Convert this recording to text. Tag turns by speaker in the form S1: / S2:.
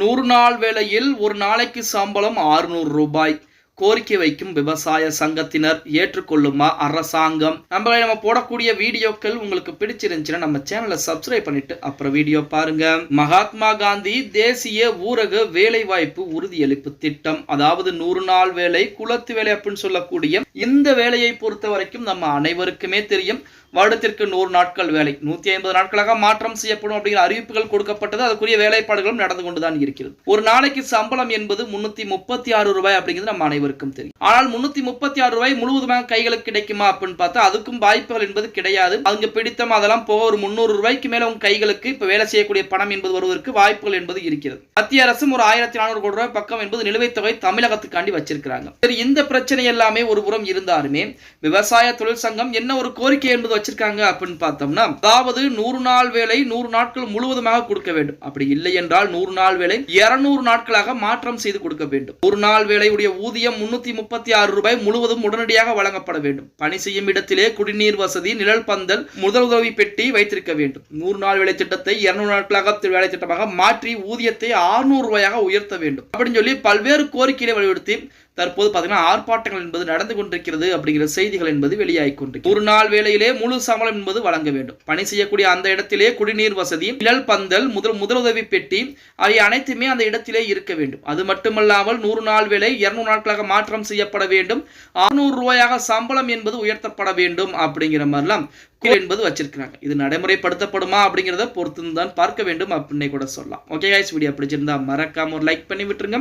S1: நூறு நாள் வேளையில் ஒரு நாளைக்கு சம்பளம் ஆறுநூறு ரூபாய். கோரிக்கை வைக்கும் விவசாய சங்கத்தினர் ஏற்றுக்கொள்ளுமா அரசாங்கம்? நம்ம நம்ம போடக்கூடிய வீடியோக்கள் உங்களுக்கு பிடிச்சிருந்துச்சுன்னா நம்ம சேனலை சப்ஸ்கிரைப் பண்ணிட்டு அப்புறம் வீடியோ பாருங்க. மகாத்மா காந்தி தேசிய ஊரக வேலைவாய்ப்பு உறுதியளிப்பு திட்டம். அதாவது நூறு நாள் வேலை குலத்து வேலை அப்படின்னு சொல்லக்கூடிய இந்த வேலையை பொறுத்த வரைக்கும் நம்ம அனைவருக்குமே தெரியும். வருடத்திற்கு நூறு நாட்கள் வேலை. நூத்தி ஐம்பது நாட்களாக மாற்றம் செய்யப்படும் அப்படிங்கிற அறிவிப்புகள் கொடுக்கப்பட்டது. அதுக்குரிய வேலைப்பாடுகளும் நடந்து கொண்டுதான் இருக்கிறது. ஒரு நாளைக்கு சம்பளம் என்பது முன்னூத்தி முப்பத்தி ஆறு ரூபாய் அப்படிங்கிறது நம்ம அனைவருக்கும் தெரியும். ஆனால் முன்னூத்தி முப்பத்தி ஆறு ரூபாய் முழுவதுமாக கைகளுக்கு கிடைக்குமா அப்படின்னு பார்த்தா அதுக்கும் வாய்ப்புகள் என்பது கிடையாது. அவங்க பிடித்தம் அதெல்லாம் போக ஒரு முன்னூறு ரூபாய்க்கு மேல உங்க கைகளுக்கு இப்ப வேலை செய்யக்கூடிய பணம் என்பது வருவதற்கு வாய்ப்புகள் என்பது இருக்கிறது. மத்திய அரசும் ஒரு ஆயிரத்தி நானூறு கோடி ரூபாய் பக்கம் என்பது நிலுவைத் தொகை தமிழகத்துக்காண்டி வச்சிருக்கிறாங்க. சரி இந்த பிரச்சனை எல்லாமே ஒரு புறம் இருந்தாலுமே விவசாய தொழிற்சங்கம் என்ன ஒரு கோரிக்கை என்பது வச்சிருக்காங்க அப்படின்னு பார்த்தோம்னா அதாவது நூறு நாள் வேலை நூறு நாட்கள் முழுவதுமாக கொடுக்க வேண்டும். அப்படி இல்லை என்றால் நூறு நாள் வேலை இருநூறு நாட்களாக மாற்றம் செய்து கொடுக்க வேண்டும். ஒரு நாள் வேலையுடைய ஊதியம் முன்னூத்தி முப்பத்தி ஆறு ரூபாய் முழுவதும் உடனடியாக வழங்கப்பட வேண்டும். பணி செய்யும் இடத்திலே குடிநீர் வசதி நிழல் பந்தல் முதலுதவி பெட்டி வைத்திருக்க வேண்டும். நூறு நாள் வேலை திட்டத்தை இருநூறு நாட்களாக வேலை திட்டமாக மாற்றி ஊதியத்தை ஆறுநூறு ரூபாயாக உயர்த்த வேண்டும். அப்படின்னு சொல்லி பல்வேறு கோரிக்கைகளை வலியுறுத்தி தற்போது பார்த்தீங்கன்னா ஆர்ப்பாட்டங்கள் என்பது நடந்து கொண்டிருக்கிறது அப்படிங்கிற செய்திகள் என்பது வெளியாகி கொண்டிருக்கிறது ஒரு நாள் வேலையிலே முழு சம்பளம் என்பது வழங்க வேண்டும். பணி செய்யக்கூடிய அந்த இடத்திலே குடிநீர் வசதி நிழல் பந்தல் முதல் முதலுதவி பெட்டி அவை அனைத்துமே அந்த இடத்திலே இருக்க வேண்டும். அது மட்டுமல்லாமல் நூறு நாள் வேலை இருநூறு நாட்களாக மாற்றம் செய்யப்பட வேண்டும். அறுநூறு ரூபாயாக சம்பளம் என்பது உயர்த்தப்பட வேண்டும் அப்படிங்கிற மாதிரிலாம் என்பது வச்சிருக்கிறாங்க. இது நடைமுறைப்படுத்தப்படுமா அப்படிங்கிறத பொறுத்து தான் பார்க்க வேண்டும் அப்படின்னு கூட சொல்லலாம். ஓகே கைஸ் வீடியோ பிடிச்சிருந்தா மறக்காம ஒரு லைக் பண்ணி விட்டுருங்க.